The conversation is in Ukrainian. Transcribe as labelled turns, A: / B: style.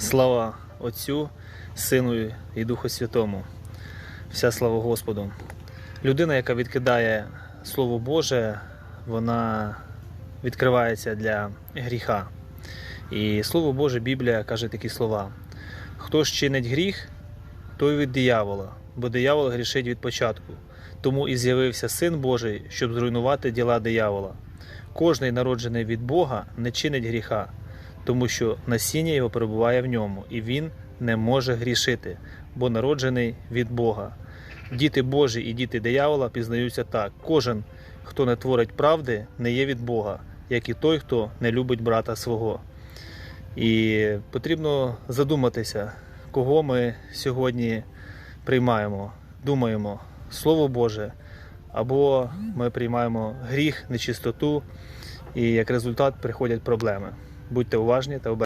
A: Слава Отцю, Сину і Духу Святому. Вся слава Господу. Людина, яка відкидає Слово Боже, вона відкривається для гріха. І Слово Боже, Біблія каже такі слова: хто ж чинить гріх, той від диявола, бо диявол грішить від початку. Тому і з'явився Син Божий, щоб зруйнувати діла диявола. Кожний народжений від Бога не чинить гріха, тому що насіння його перебуває в ньому, і він не може грішити, бо народжений від Бога. Діти Божі і діти диявола пізнаються так: кожен, хто не творить правди, не є від Бога, як і той, хто не любить брата свого. І потрібно задуматися, кого ми сьогодні приймаємо, думаємо Слово Боже, або ми приймаємо гріх, нечистоту, і як результат приходять проблеми. Будьте уважні та обережні.